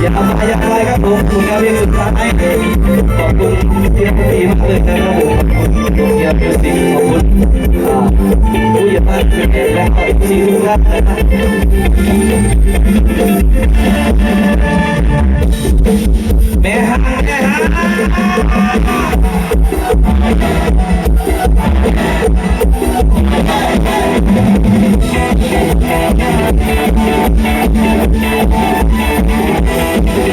อย่ามาอย่าไปครับผมคุณครับเรีนสุดท้าย ขอบคุณทพียงดีมากเลยนะครับผมเยี่ยมจสิขอบคุณผู้ใหญ่บ้านและขอบคุณทุกท่านนะครับ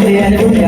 Yeah, yeah.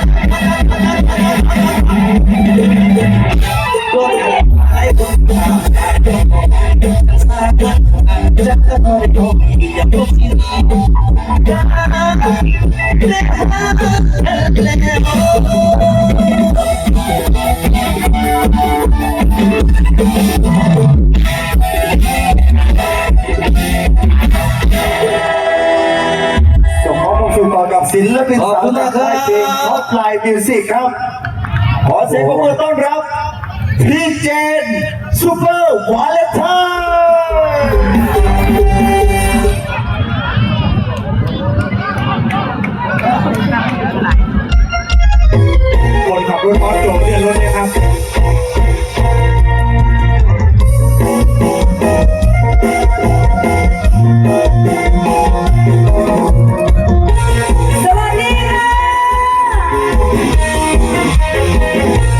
สู่ต่อกับศิลปินสาวนากค่ยเพลงท็อปไลน์มิวสิกครับขอเสียงปรบมือต้อนรับพี่เจนซูเปอร์วาเลนไทน์